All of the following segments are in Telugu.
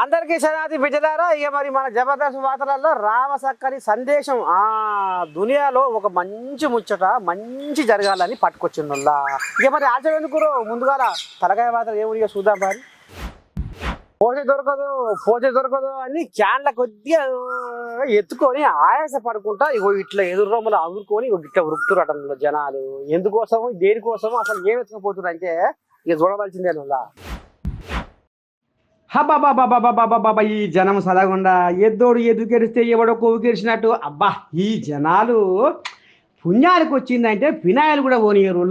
అందరికీ శనాది బిడ్డలారా ఇక మరి మన జబర్దస్త్ వార్తలలో రామసక్కని సందేశం. ఆ దునియాలో ఒక మంచి ముచ్చట మంచి జరగాలని పట్టుకొచ్చిండుల్లా ఇక మరి ఆచరణ ఎందుకు ముందుగాల తలకాయ వార్తలు ఏముడిగా చూద్దాం మరి? పోతే దొరకదు పోతే దొరకదు అని క్యాన్ల కొద్దిగా ఎత్తుకొని ఆయాస పడుకుంటా ఇగో ఇట్లా ఎదురు రొమ్మలు అదురుకొని ఇట్లా ఉరుకుతురు జనాలు. ఎందుకోసం దేనికోసం అసలు ఏం ఎత్తుకుపోతున్నారు అంటే ఇక చూడవలసిందే హబాబాబాబాబాబాబా ఈ జనం సదగుండా ఎద్దోడు ఎదుకెరిస్తే ఎవడో కొవ్వుకెరిచినట్టు అబ్బా ఈ జనాలు పుణ్యానికి వచ్చిందంటే ఫినాయిల్ కూడా పోనీయరు.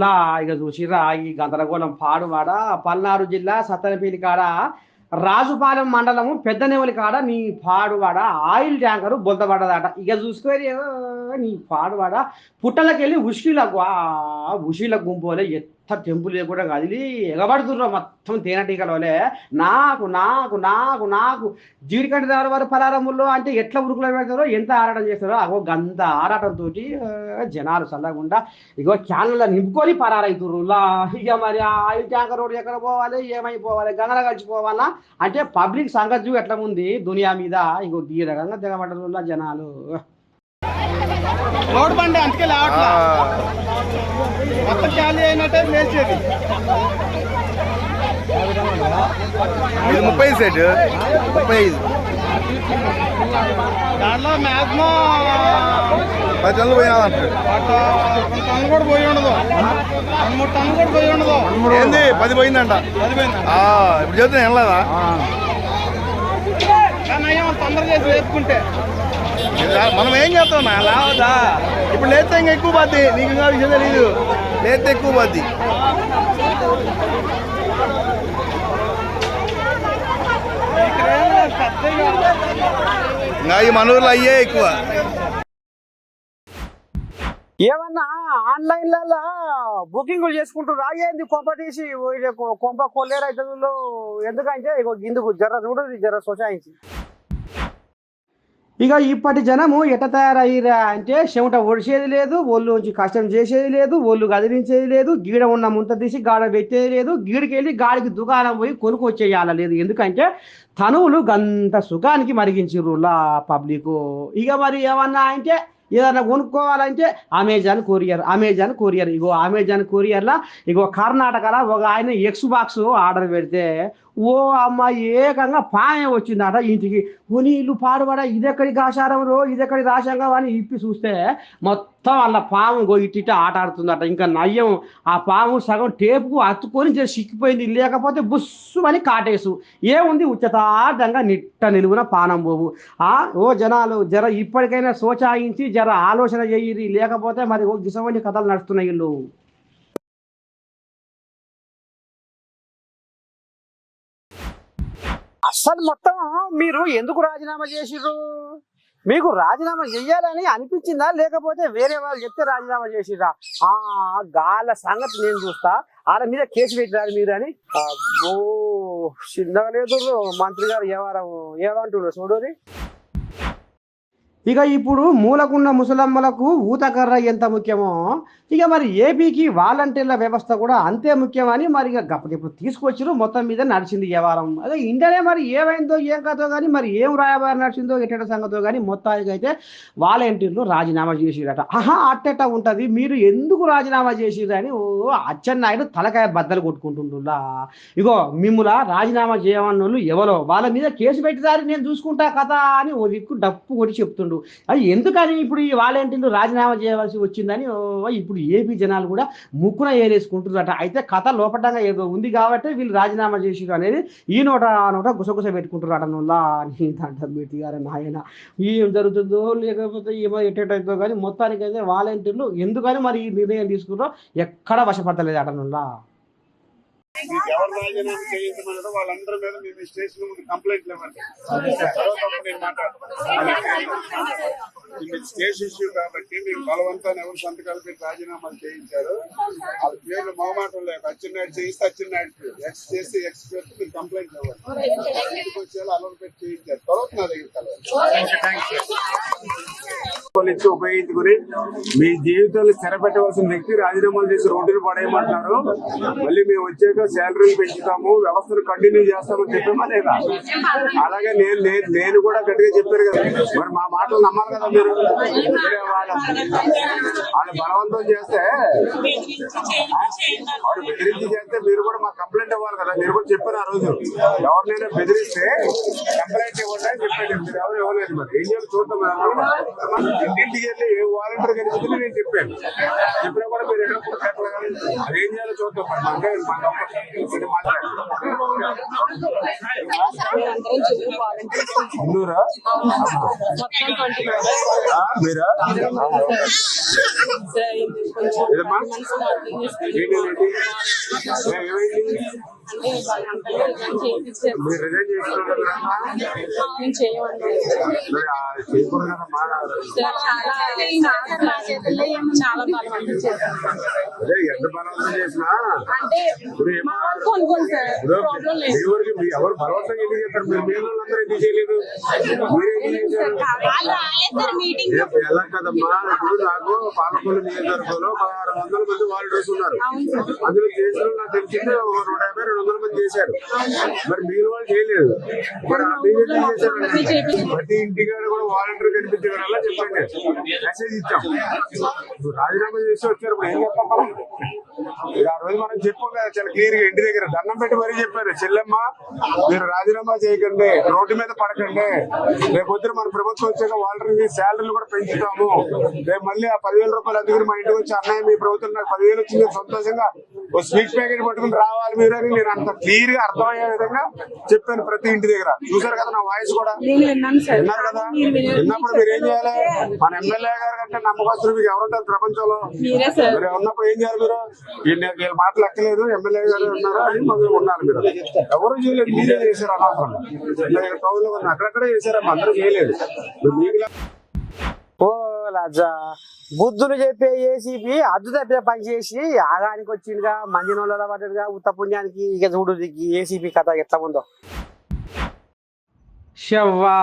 ఇక చూసిరా ఈ గందరగోళం పాడువాడ పల్నాడు జిల్లా సత్తనపేలి కాడ రాజుపాలెం మండలము పెద్దనెవలి కాడ నీ పాడువాడ ఆయిల్ ట్యాంకరు బొందబడ్డదట ఇక చూసుకొని నీ పాడువాడ. పుట్టలకెళ్ళి ఉషిల ఉషిల గుంపోలే ఎత్తు టెంపుల్ కూడా కదిలి ఎగబడుతుర్రు మొత్తం తేనెటీగలోలే నాకు నాకు నాకు నాకు జీడికంటి దాని వారు పలారముల్లో అంటే ఎట్లా ఉరుకులు పెడతారో ఎంత ఆరాటం చేస్తారో అగో గంత ఆరాటంతో జనాలు చల్లకుండా ఇగో క్యాన్ల నింపుకొని పరారైతుర్రు. ఇక మరి ఆ ఆయిల్ ట్యాంకర్ రోడ్డు ఎక్కడ పోవాలి ఏమైపోవాలి గంగన కలిసిపోవాలా అంటే పబ్లిక్ సంగతి ఎట్లా ఉంది? దునియా మీద ఇగో ఈ రకంగా జనాలు. లోడ్ బండి అందుకే లేవట్లా. మొత్తం ఖాళీ అయినట్టే లేచేది ఇది ముప్పై సెట్ ముప్పై ఐదు. దాంట్లో మ్యాక్సిమం పది టన్నులు రెండు టన్ను కూడా పోయి ఉండదు. రెండు మూడు టన్ను కూడా పోయి ఉండదు. ఏంది? పది పోయిందంట. సరిపోయింది ఆ, ఇప్పుడు చెప్తే వెళ్ళదా కానీ అయ్యా తొందర చేసి వేసుకుంటే మనం ఏం చేస్తాం నా లావదా ఇప్పుడు లేతే ఇంకా ఎక్కువ బాధ్యత నీకు ఇంకా విషయం తెలియదు లేతే ఎక్కువ బాధ్యత ఇంకా ఈ మన ఊర్లో అయ్యే ఎక్కువ. ఏమన్నా ఆన్లైన్లలో బుకింగ్లు చేసుకుంటారు రాగేంది కొంప తీసి కొంప కొల్లేరు అవుతుందో ఎందుకంటే ఇగో ఇందుకు జర చూడు జర సొచాయించి. ఇక ఇప్పటి జనము ఎట తయారయ్యిరా అంటే చెమట ఒడిసేది లేదు ఒళ్ళు ఉంచి కష్టం చేసేది లేదు ఒళ్ళు కదిలించేది లేదు గీడ ఉన్న ముంత తీసి గాడ పెట్టేది లేదు గీడికి వెళ్ళి గాడికి దుకాణం పోయి కొనుక్కొచ్చేయాల లేదు. ఎందుకంటే తనువులు గంత సుఖానికి మరిగించిర్రు పబ్లిక్. ఇక మరి ఏమన్నా అంటే ఏదైనా కొనుక్కోవాలంటే అమెజాన్ కొరియర్ అమెజాన్ కొరియర్ ఇగో అమెజాన్ కొరియర్లా ఇగో కర్ణాటకలో ఒక ఆయన ఎక్స్ బాక్స్ ఆర్డర్ పెడితే ఓ అమ్మ ఏకంగా పాయ వచ్చిందట ఇంటికి. ఓ నీళ్ళు పాడుబడ ఇదెక్కడి ఆచారం రో ఇదెక్కడి రాశాంగా అని ఇప్పి చూస్తే మొత్తం అలా పాము గో ఇట్టి ఆట ఆడుతుందట. ఇంకా నయ్యం ఆ పాము సగం టేపుకు అత్తుకొని సిక్కిపోయింది లేకపోతే బుస్సు అని కాటేసు. ఏముంది ఉచితార్థంగా నిట్ట నిలువున పానం పోవు. ఆ ఓ జనాలు జర ఇప్పటికైనా సోచాయించి జర ఆలోచన చేయిరి. లేకపోతే మరి ఓ గిసవని కథలు నడుస్తున్నాయి వీళ్ళు అసలు మొత్తం మీరు ఎందుకు రాజీనామా చేసిర్రు? మీకు రాజీనామా చెయ్యాలని అనిపించిందా? లేకపోతే వేరే వాళ్ళు చెప్తే రాజీనామా చేసిరా ఆ గాల సంగతి నేను చూస్తా. వాళ్ళ మీద కేసు పెట్టినారు మీరు అని. ఓ చిన్నగా లేదు మంత్రి గారు ఏవారం ఏమంటున్నారు చూడని ఇక ఇప్పుడు మూలకున్న ముసలమ్మలకు ఊతకర్ర ఎంత ముఖ్యమో ఇక మరి ఏపీకి వాలంటీర్ల వ్యవస్థ కూడా అంతే ముఖ్యమని మరి ఇక గప్పటి ఇప్పుడు తీసుకొచ్చిరు మొత్తం మీద నడిచింది వ్యవహారం అదే ఇండియానే మరి ఏమైందో ఏం కథో కానీ మరి ఏం రాయబారి నడిచిందో ఎట్టట సంగతో కానీ మొత్తానికి అయితే వాలంటీర్లు రాజీనామా చేసిరట. ఆహా అట్టట ఉంటుంది మీరు ఎందుకు రాజీనామా చేసిర్రు అని ఓ అచ్చెన్నాయుడు తలకాయ బద్దలు కొట్టుకుంటుండ్రులా ఇగో మిమ్ముల రాజీనామా చేయమన్న వాళ్ళు ఎవరో వాళ్ళ మీద కేసు పెట్టిదారి నేను చూసుకుంటా కదా అని ఓ దిక్కు డప్పు కొట్టి చెప్తుండు అది ఎందుకని ఇప్పుడు ఈ వాలంటీర్లు రాజీనామా చేయవలసి వచ్చిందని ఓ ఇప్పుడు ఏపీ జనాలు కూడా ముక్కున ఏరేసుకుంటున్నారట. అయితే కథ లోపటంగా ఏదో ఉంది కాబట్టి వీళ్ళు రాజీనామా చేసిరు అనేది ఈ నోట ఆ నోట గుసగుస పెట్టుకుంటున్నారట నువ్వులా అని అంటారు గారు నాయన. ఏం జరుగుతుందో లేకపోతే ఏమో ఎట్టేటో కానీ మొత్తానికైతే వాలంటీర్లు ఎందుకని మరి ఈ నిర్ణయం తీసుకున్నారో ఎక్కడ వశపడతలేదు అట మీకు ఎవరు రాజీనామా చేయించమన్నారో వాళ్ళందరి మీద మేము స్టేషన్ ముందు కంప్లైంట్ ఇవ్వండి తర్వాత నేను మాట్లాడతాను ఇది స్టేజ్ ఇష్యూ కాబట్టి మీరు బలవంతాన్ని ఎవరు సంతకాలు పెట్టి రాజీనామాలు చేయించారు? వాళ్ళ పేర్లు మొహమాటం లేక అచ్చెన్నాయుడు చేయిస్తే అచ్చెన్నాయుడు పేరు. ఎక్స్ చేస్తే ఎక్స్ పేరు. మీరు కంప్లైంట్ ఇవ్వండి వచ్చేలా అలవాటు పెట్టి చేయించారు. తర్వాత నా దగ్గర ఇచ్చి ఉపయోగించుకుని మీ జీవితాలు స్థిరపెట్టవలసిన వ్యక్తి రాజీనామాలు చేసి రోడ్డును పడేయమంటున్నారు మళ్ళీ మేము వచ్చాక శాలరీలు పెంచుతాము వ్యవస్థను కంటిన్యూ చేస్తామని చెప్పామా లేదా? అలాగే నేను నేను నేను కూడా గట్టిగా చెప్పారు కదా. మరి మా మాటలు నమ్మాలి కదా మీరు? వాళ్ళు బలవంతం చేస్తే వాడు బెదిరించి చేస్తే మీరు కూడా మాకు కంప్లైంట్ ఇవ్వాలి కదా. మీరు కూడా చెప్పారు ఆ రోజు. ఎవరినైనా బెదిరిస్తే కంప్లైంట్ ఇవ్వండి అని చెప్పాను. మీరు ఎవరు ఇవ్వలేదు మరి. ఏం చేయాలి చూద్దాం ఇంటింటికి వెళ్ళి ఏ వాలంటీర్ కనిపిస్తుంది నేను చెప్పాను. చెప్పినా కూడా మీరు ఎక్కడ కూడా పెట్టలేదు అది చేయాలో చూద్దాం మరి. మీరా రిజైన్? చాలా బలవంతం అదే ఎంత బలవంతం చేసినా? అంటే ఇప్పుడు ఏం- మా వాళ్ళు కొనుక్కోండి సార్. ఇప్పుడు ప్రాబ్లం లేదు. మీ ఊరికి మీ ఎవరు బలవంతంగా ఎందుకు చేస్తారు? మీరు మీ వాళ్ళందరూ ఎందుకు చేయలేదు? మీరు ఎందుకు చేశారు? వాళ్ళు రాలేదు సార్ మీటింగ్ ఏ- ఎలా కదమ్మా? ఇప్పుడు నాకు పాలకొల్లు నియోజకవర్గంలో పదహారు వందల మంది వాలంటీర్స్ ఉన్నారు. అందులో చేసిన నాకు తెలిసింది ఒక నూట యాభై రెండు వందల మంది చేశారు. మరి మీరు వాళ్ళు చేయలేదు. మరి ఆ మీరు ఎందుకు చేశారు? ప్రతి ఇంటికాడ కూడా వాలంటీర్ కనిపించగల చెప్పండి. మెసేజ్ ఇచ్చాం ఇప్పుడు రాజీనామా చేసి వచ్చారు ఇప్పుడు ఏం? ఇక ఆ రోజు మనం చెప్పాం కదా? చాలా క్లియర్గా ఇంటి దగ్గర దండం పెట్టి మరీ చెప్పారు చెల్లెమ్మ మీరు రాజీనామా చేయకండి రోడ్డు మీద పడకండి రేపు పొద్దున మన ప్రభుత్వం వచ్చాక వాళ్ళకి శాలరీలు కూడా పెంచుతాము రేపు మళ్ళీ ఆ పదివేల రూపాయలు అందుకుని మా ఇంటికి వచ్చి అన్నయ్య మీ ప్రభుత్వం నాకు పదివేలు వచ్చింది సంతోషంగా ఓ స్వీట్ ప్యాకెట్ పట్టుకుని రావాలి మీరు అని నేను అంత క్లియర్గా అర్థమయ్యే విధంగా చెప్పాను ప్రతి ఇంటి దగ్గర చూసారు కదా నా వాయిస్ కూడా విన్నారు కదా? విన్నప్పుడు మీరు ఏం చేయాలి? మన ఎమ్మెల్యే గారు కంటే నమ్మకస్తులు మీకు ఎవరుంటారు ప్రపంచంలో? మీరే ఉన్నప్పుడు ఏం చేయాలి మీరు? వీళ్ళ మాటలు ఎక్కలేదు ఎమ్మెల్యే గారు ఉన్నారు అని మొదలు ఉండాలి మీరు. ఎవరు చేయలేదు మీరే చేశారు అనవసరం టౌన్లో ఉన్న అక్కడక్కడే చేశారు అందరూ చేయలేదు. ఓ లజ్జా. బుద్ధులు చెప్పే ఏసీపీ అద్దు తప్పే పని చేసి ఆగానికి వచ్చిందిగా మంది నోళ్ళ పడ్డదిగా ఉత్త పుణ్యానికి ఇక చూడు ఏసీపీ కథ ఎట్లా ఉందో. షవ్వా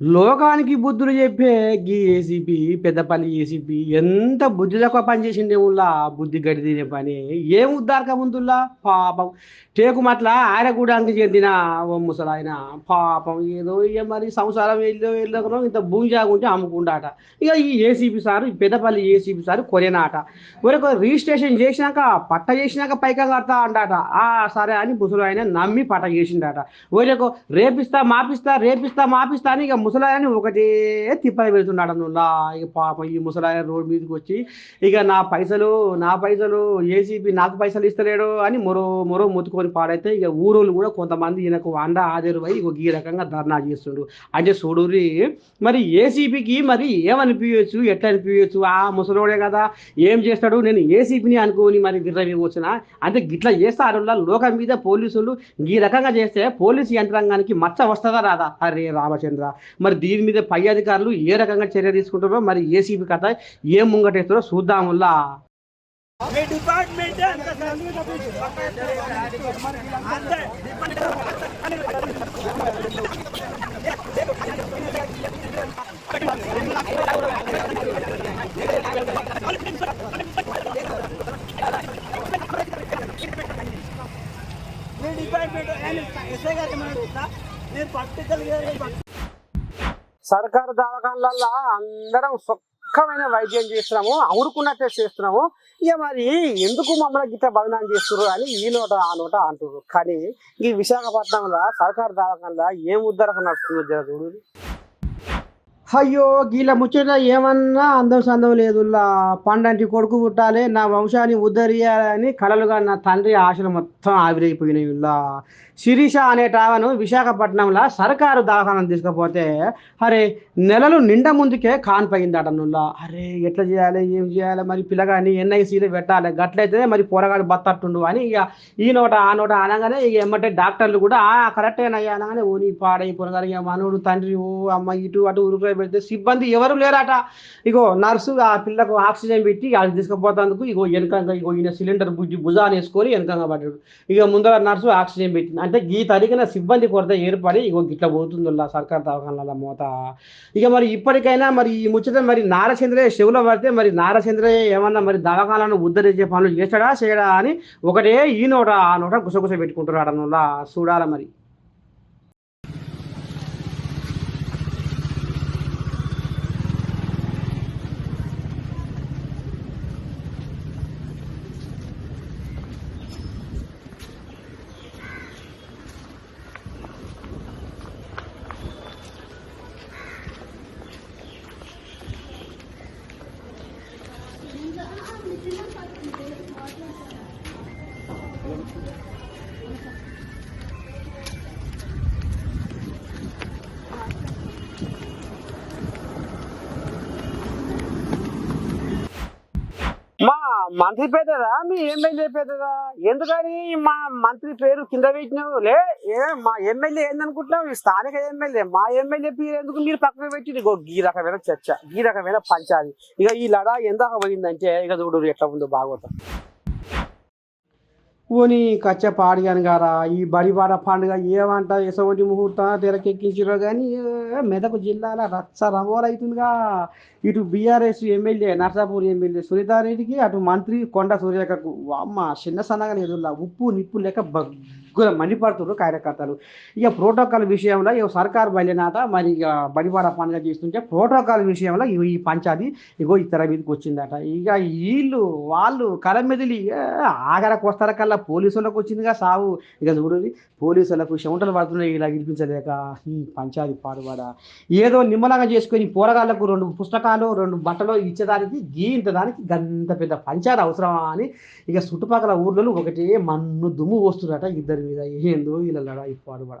లోకానికి బుద్ధులు చెప్పే గీ ఏసీపీ పెద్దపల్లి ఏసీపీ ఎంత బుద్ధి తక్కువ పని చేసిండే ఉల్లా బుద్ధి గడి తినే పని? ఏం ఉద్దారక ముందుల్లా పాపం. టేకు టేకుమట్ల ఆరగూడానికి చెందిన ఓ ముసలాయన పాపం. ఏదో ఇక మరి సంసారం వెళ్ళో వెళ్ళకనో ఇంత భూమి జాగుంటే అమ్ముకుండాట. ఇక ఈ ACP sir Peddapalli ACP sir కొనేనాట. ఒక రిజిస్ట్రేషన్ చేసినాక పట్ట చేసినాక పైకా కడతా అంటాట ఆ సరే అని ముసలాయన నమ్మి పట్ట చేసిండట. ఒక రేపిస్తా మాపిస్తా రేపిస్తా మాపిస్తా అని ఇక ముసలాయని ఒకటే తిప్పలు పెడుతున్నాడు అన్నుల్లా ఇక పాపం ఈ ముసలాయ రోడ్డు మీదకి వచ్చి ఇక నా పైసలు నా పైసలు ఏసీపీ నాకు పైసలు ఇస్తలేడు అని మరో మరో మొత్తుకొని పాడైతే ఇక ఊరోళ్ళు కూడా కొంతమంది ఈయనకు అండ హాజరుపై ఇక ఈ రకంగా ధర్నా చేస్తుండు. అంటే చూడూరి మరి ఏసీపీకి మరి ఏమనిపించచ్చు ఎట్లా అనిపించచ్చు ఆ ముసలోడే కదా ఏం చేస్తాడు? నేను ఏసీపీని అనుకోని మరి విర్రవి వచ్చిన అంటే గిట్లా చేస్తారు లోకం మీద పోలీసులు ఈ రకంగా చేస్తే పోలీసు యంత్రాంగానికి మచ్చ వస్తుందా రాదా? అరే రామచంద్ర మరి దీని మీద పై అధికారులు ఏ రకంగా చర్య తీసుకుంటారో మరి ఏసీబీ కథ ఏం ముంగటేస్తారో చూద్దాముల్లా. సర్కారు దవాఖానలలో అందరం సుఖమైన వైద్యం చేస్తున్నాము అవురుకున్నట్టే చేస్తున్నాము. ఇక మరి ఎందుకు మమ్మల్ని గిట్ట బదనాం చేస్తున్నారు అని ఈ నోట ఆ నోట అంటున్నారు. కానీ ఈ విశాఖపట్నంలో సర్కారు దవాఖానలో ఏం ఉద్ధరణ నడుస్తుందో జర చూడు. అయ్యో గీల ముచ్చట ఏమన్నా అందం సందం లేదుల్లా. పండంటి కొడుకు పుట్టాలి నా వంశాన్ని ఉద్ధరియాలని కలలుగా నా తండ్రి ఆశలు మొత్తం ఆవిరైపోయినాయిల్లా. శిరీష అనే టావను విశాఖపట్నంలో సర్కారు దాహనం తీసుకపోతే అరే నెలలు నిండా ముందుకే కాన్పోయిందట నుల్లా. అరే ఎట్లా చేయాలి ఏం చేయాలి మరి పిల్లగాని ఎన్ఐసీలో పెట్టాలి గట్లయితే మరి పోరగాడు బత్తట్టుండు అని ఇక ఈ నోట ఆ నోట అనగానే ఇక ఎమ్మటే డాక్టర్లు కూడా ఆ కరెక్టేనయ్యా అనగానే ఓ నీ పాడై పొరగాలి మనోడు తండ్రి ఓ అమ్మ ఇటు అటు ఉరుకు పెడితే సిబ్బంది ఎవరు లేరట? ఇగో నర్సు ఆ పిల్లకు ఆక్సిజన్ పెట్టి అది తీసుకుపోతాందుకు ఇగో వెనకంగా ఇగో ఈయన సిలిండర్ బుజ్జి భుజాన్ని వేసుకొని వెనకంగా పడ్డాడు. ఇక ముందర నర్సు ఆక్సిజన్ పెట్టింది. అంటే ఈ తరిగిన సిబ్బంది కొరత ఏర్పడి ఇగో గిట్ల పోతుందిలా సర్కార్ దవాఖానాల మూత. ఇక మరి ఇప్పటికైనా మరి ఈ ముచ్చట మరి నారచంద్రయ్య చెవులో పడితే మరి నారచంద్రయ్య ఏమన్నా మరి దవాఖానాలను ఉద్ధరించే పనులు చేస్తాడా చేయడా అని ఒకటే ఈ నోట ఆ నోట గుసగుస పెట్టుకుంటున్నాడు అన్నలా చూడాలి మరి. మంత్రి పేదదా మీ ఎమ్మెల్యే పేదదా ఎందుకని మా మంత్రి పేరు కింద పెట్టినావు? లే ఏ మా ఎమ్మెల్యే ఏందనుకుంటున్నావు? స్థానిక ఎమ్మెల్యే. మా ఎమ్మెల్యే పేరు ఎందుకు మీరు పక్కన పెట్టి ఇగో ఈ రకమైన చర్చ ఈ రకమైన పంచాది ఇక ఈ లడా ఎందాక పోయిందంటే ఇక చూడు ఎట్లా ఉందో బాగోతాం. ఓని కచ్చ పాడిగాను గారా ఈ బడిబాడ పండుగ ఏమంట ఎసవంటి ముహూర్తం తెరకెక్కించారో కానీ మెదకు జిల్లాల రచ్చ రమోరైతుందిగా ఇటు బీఆర్ఎస్ ఎమ్మెల్యే నర్సాపూర్ ఎమ్మెల్యే సునీతారెడ్డికి అటు మంత్రి కొండ సూర్యకకు అమ్మ చిన్న సన్నగా ఎదురులా ఉప్పు నిప్పు లేక బగ్గుల మండిపడుతున్నారు కార్యకర్తలు. ఇక ప్రోటోకాల్ విషయంలో ఇక సర్కార్ బయలునాట మరి ఇక బడివాడ పనులు చేస్తుంటే ప్రోటోకాల్ విషయంలో ఇగో ఈ పంచాది ఇగో ఇతర మీదకి వచ్చిందట. ఇక వీళ్ళు వాళ్ళు కల మెదిలి ఆగరకు వస్తారు కల్లా పోలీసులకు వచ్చిందిగా సావు. ఇక చూడండి పోలీసులకు చెమటలు పడుతున్నాయి ఇలా వినిపించలేక ఈ పంచాది పాడుబడ. ఏదో నిమ్మలంగా చేసుకొని పోరగాళ్ళకు రెండు పుస్తకాలు రెండు బట్టలు ఇచ్చేదానికి గీయించడానికి దానికి గంత పెద్ద పంచాది అవసరమా అని ఇక చుట్టుపక్కల ఊర్లలో ఒకటే మన్ను దుమ్ము వస్తుందట ఇద్దరి మీద ఏందో ఇలా లడాయి పాడుబడ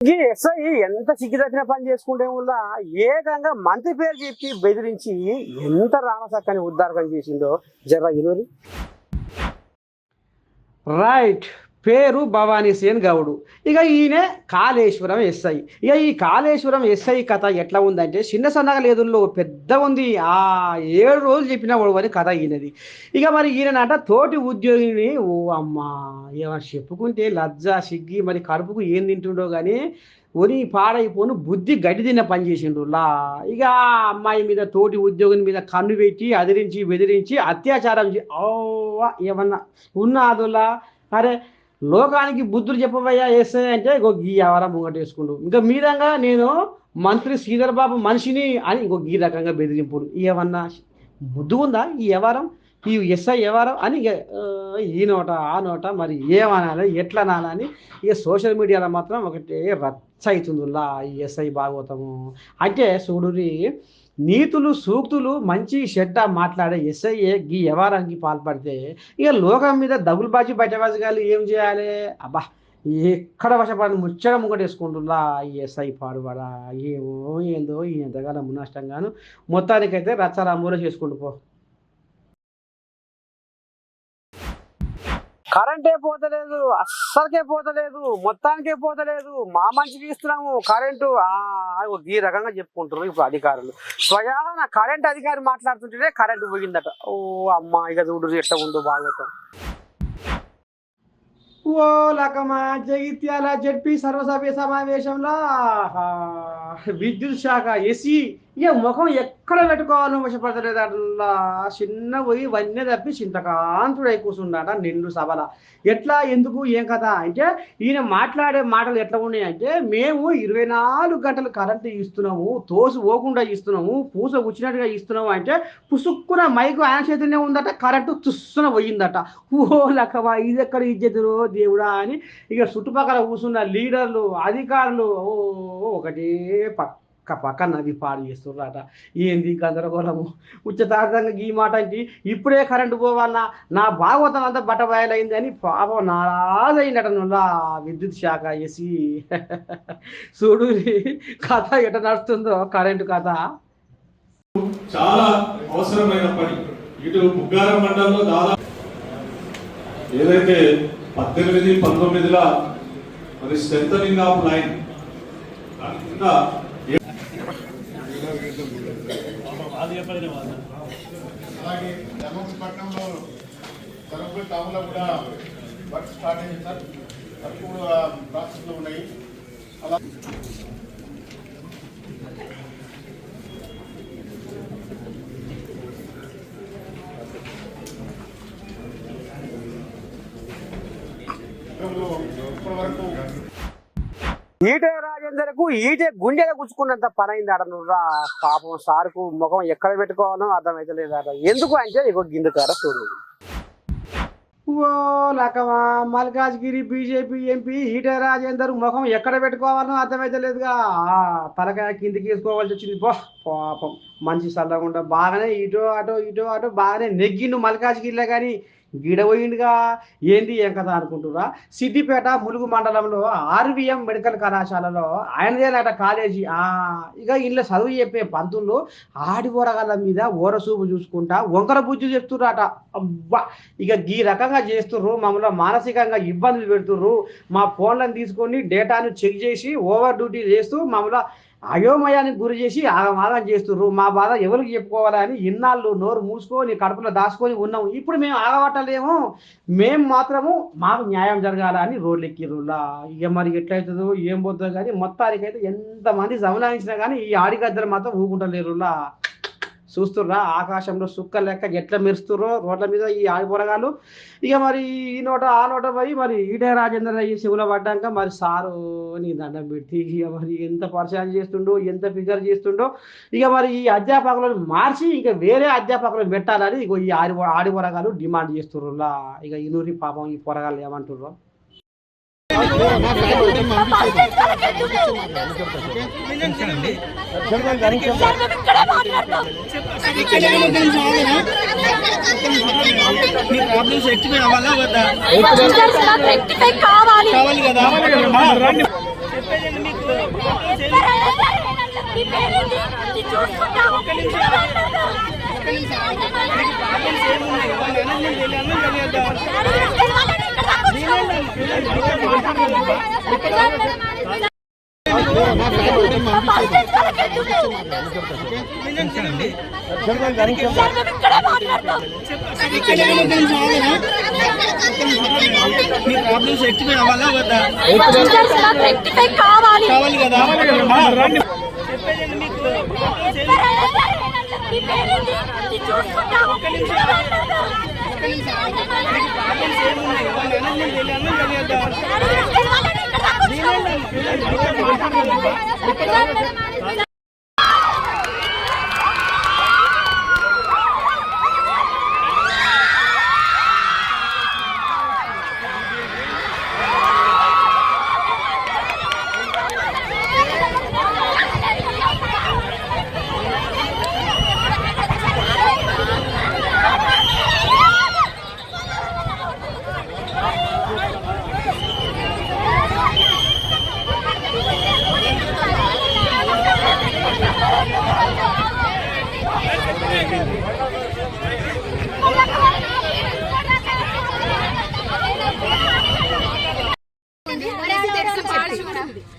ఈ ఎస్ఐ ఎంత సిగ్గు పని చేసుకుంటే వల్ల ఏకంగా మంత్రి పేరు చెప్పి బెదిరించి ఎంత రామసక్కని ఉద్ధారకం చేసిందో జర ఇరువురి రైట్ పేరు భవానీ సేన్ గౌడు. ఇక ఈయన కాళేశ్వరం ఎస్ఐ. ఇక ఈ కాళేశ్వరం ఎస్ఐ కథ ఎట్లా ఉందంటే చిన్న సన్నగా లేదుల్లో పెద్ద ఉంది. ఆ ఏడు రోజులు చెప్పిన అని కథ ఈయనది. ఇక మరి ఈయనట తోటి ఉద్యోగిని ఓ అమ్మా ఏమన్నా చెప్పుకుంటే లజ్జ సిగ్గి మరి కడుపుకు ఏం తింటుండో కానీ ఒరి పాడైపోను బుద్ధి గడ్డి తిన్న పని చేసిండు. లా ఇక ఆ అమ్మాయి మీద తోటి ఉద్యోగుని మీద కన్ను పెట్టి అదిరించి బెదిరించి అత్యాచారం ఏమన్నా ఉన్నాదులా? అరే లోకానికి బుద్ధులు చెప్పబయ్యా వేస్తాయి అంటే ఇంకో గీ ఎవరా ముంగట వేసుకుండు. ఇంకా మీరంగా నేను మంత్రి శ్రీధర్ బాబు మనిషిని అని ఇంకో ఈ రకంగా బెదిరింపుడు. ఏమన్నా బుద్ధు ఉందా ఈ వ్యవహారం? ఈ ఎస్ఐ వ్యవహారం అని ఈ నోట ఆ నోట మరి ఏమనాలి ఎట్లా అనాలి అని ఇక సోషల్ మీడియాలో మాత్రం ఒకటే రచ్చ అవుతుందిలా ఈ ఎస్ఐ భాగవతము. అంటే చూడురి నీతులు సూక్తులు మంచి చెడ్డ మాట్లాడే ఎస్ఐఏ గీ వ్యవహారానికి పాల్పడితే ఇక లోకం మీద దగులుబాజీ బయటబాజీగాలు ఏం చేయాలి? అబ్బా ఎక్కడ వశపడి ముచ్చట ముంగట వేసుకుంటుందా ఎస్ఐ పాడుబడా? ఏమో ఏందో ఈ ఎంతకాలం మునష్టంగాను మొత్తానికైతే రచ్చరామూల చేసుకుంటూ పో. కరెంటే పోతలేదు అస్సలకే పోతలేదు మొత్తానికే పోతలేదు. మా మంచికి ఇస్తున్నాము కరెంటు. ఆ, ఈ రకంగా చెప్పుకుంటారు ఇప్పుడు అధికారులు. స్వయాన కరెంట్ అధికారి మాట్లాడుతుంటేనే కరెంటు పోయిందట. ఓ అమ్మ ఇక చూడు ఎట్లా ఉందో బాగోతాం ఓ లకమా జగిత్యాల జడ్పీ సర్వసభ్య సమావేశంలో విద్యుత్ శాఖ ఎసి ఇక ముఖం ఎక్కడ పెట్టుకోవాలో వశపడతలేదు అట్లా చిన్న పోయి వన్య తప్పి చింతకాంతుడై కూర్చుండట నిండు సభల. ఎట్లా? ఎందుకు? ఏం కథ? అంటే ఈయన మాట్లాడే మాటలు ఎట్లా ఉన్నాయంటే మేము ఇరవై నాలుగు గంటలు కరెంటు ఇస్తున్నాము తోసు పోకుండా ఇస్తున్నాము పూస కూర్చున్నట్టుగా ఇస్తున్నాము అంటే పుసుక్కున మైకు ఆయన చేతిలోనే ఉందట కరెంటు తుస్సున పోయిందట. ఓ లక్కవా ఇది ఎక్కడ ఇచ్చేదిరో దేవుడా అని ఇక చుట్టుపక్కల కూర్చున్న లీడర్లు అధికారులు ఓ ఒకటే పక్క పక్క నవ్వి పాడు చేస్తున్నారట ఏంది గందరగోళము? ఉచితార్థంగా ఈ మాట అంటే ఇప్పుడే కరెంటు పోవాలన్నా నా భాగవతం అంతా బట్టబయలైంది అని పాపం నారాజైందట నువ్వు విద్యుత్ శాఖ వేసి చూడు కథ ఎట నడుస్తుందో కరెంటు కథ. చాలా అవసరమైన పని. ఇటు బుగ్గారం మండలంలో దాదాపు ఏదైతే పద్దెనిమిది పంతొమ్మిదిల మరి స్ట్రెంథనింగ్ ఆఫ్ లైన్ దాని కింద విశాఖపట్నంలో ధర్మపురి టౌన్లో కూడా వర్క్ స్టార్ట్ అయింది సార్. వర్క్ కూడా ప్రాసెస్లో ఉన్నాయి. అలా ఇప్పటి వరకు ఈటే రాజేందర్కు ఈటే గుండెలో గుచ్చుకున్నంత పని అయింది ఆడ నువ్వురా? పాపం సార్కు ముఖం ఎక్కడ పెట్టుకోవాలో అర్థమైతలేదు అట ఎందుకు అంటే ఇగో గిందుతారా చూడు. ఓ లకమా మల్కాజ్గిరి బీజేపీ ఎంపీ ఈటే రాజేందర్ ముఖం ఎక్కడ పెట్టుకోవాలో అర్థమైతే లేదుగా. ఆ, తలకాయ కిందికి వేసుకోవాల్సి వచ్చింది. పో పాపం. మంచి చల్లకుండా బాగానే ఇటో అటో ఇటో అటో బాగానే నెగ్గిండు మల్కాజ్గిరిలో కానీ గిడ ఏంది ఏం కదా అనుకుంటురా సిద్దిపేట ములుగు మండలంలో ఆర్వీఎం మెడికల్ కళాశాలలో ఆయనదేనట కాలేజీ. ఇక ఇంట్లో చదువు చెప్పే పంతులు ఆడి ఊరగాళ్ళ మీద ఊరసూపు చూసుకుంటా వంకర బుజ్జి చెప్తుర్రాట. అబ్బా! ఇక ఈ రకంగా చేస్తుర్రు మమ్మల్ని మానసికంగా ఇబ్బందులు పెడుతుర్రు. మా ఫోన్లను తీసుకొని డేటాను చెక్ చేసి ఓవర్ డ్యూటీ చేస్తూ మమ్మల్ని అయోమయానికి గురి చేసి ఆగమాగం చేస్తుర్రు మా బాధ ఎవరికి చెప్పుకోవాలని ఇన్నాళ్ళు నోరు మూసుకొని కడుపులో దాచుకొని ఉన్నాం ఇప్పుడు మేము ఆగబట్టలేము మేము మాత్రము మాకు న్యాయం జరగాలని రోడ్లు ఎక్కిర్రులా ఇక మరి ఎట్లయితుందో ఏం పోతుందో కానీ మొత్తానికైతే ఎంతమంది సమలాయించినా కానీ ఈ ఆడిగద్దరు మాత్రం ఊకుంటలేరులా. చూస్తుర్రా ఆకాశంలో సుక్క లెక్క ఎట్లా మెరుస్తుర్రో రోడ్ల మీద ఈ ఆడిపోరగాలు ఇక మరి ఈ నోట ఆ నోట పోయి మరి ఈటే రాజేంద్ర ఈ శివుల పడ్డాక మరి సారు నీ దండం పెట్టి ఇక మరి ఎంత పరిచయం చేస్తుండో ఎంత ఫిగర్ చేస్తుండో ఇక మరి ఈ అధ్యాపకులను మార్చి ఇంకా వేరే అధ్యాపకులను పెట్టాలని ఇక ఈ ఆడి ఆడిపోరగాలు డిమాండ్ చేస్తుర్రులా. ఇక ఈ నూరి పాపం ఈ పొరగాలు ఏమంటుర్రో? మీ ప్రాబ్లమ్స్ రెక్టిఫై అవ్వాలా వద్దా రెక్టిఫై కావాలి కావాలి కదా రండి చెప్పేదండి మీకు ప్రాబ్లమ్స్ ఏమున్నాయి మేనేజ్మెంట్ వెళ్ళాను మీ ప్రాబ్లమ్స్ రెక్టిఫై అవ్వాలా వద్దా రెక్టిఫై కావాలి కావాలి కదా చెప్పేదండి మీకు మీ చూసుకుంటాము. ప్రాబ్లమ్స్ ఏమున్నాయి మేనేజ్మెంట్ వెళ్ళాను తెలియద్దా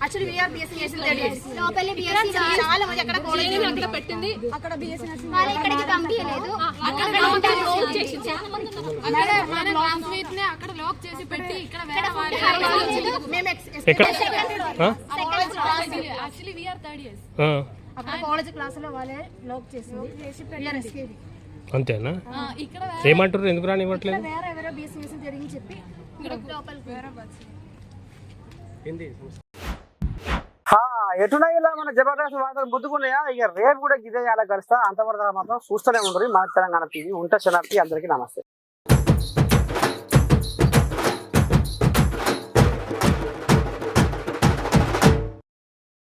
యాక్చువల్లీ వీఆర్ బిఎస్సీ చేసిన లోపలి బిఎస్సీ చాలా మంది అక్కడ కోడింగ్ అక్కడ పెట్టింది అక్కడ బిఎస్సీ వాళ్ళు ఇక్కడికి పంపించలేదు అక్కడ లాక్ చేసి చాలా మంది అక్కడ మన లాక్ని అక్కడ లాక్ చేసి పెట్టి ఇక్కడ వేరే వాళ్ళు మేము actually we are third years అక్కడ కాలేజ్ క్లాసులో వాళ్ళే లోక్ చేసింది. VRS కి ఇది. అంతేనా? ఏమంటారు ఎందుకు రానివ్వట్లేదు? వేరే ఎవరో బీఎస్సీ జరిగింది చెప్పి ఇక్కడ లోపలికి హా, ఎటునై ఇలా మన జబర్దస్త్ వార్తలు ముద్దుకున్నాయా ఇక రేపు కూడా ఇదే అలా కలుస్తా అంతవరకు మాత్రం చూస్తూనే ఉండరు మన తెలంగాణ టీవీ. ఉంటే శనార్థి అందరికీ నమస్తే.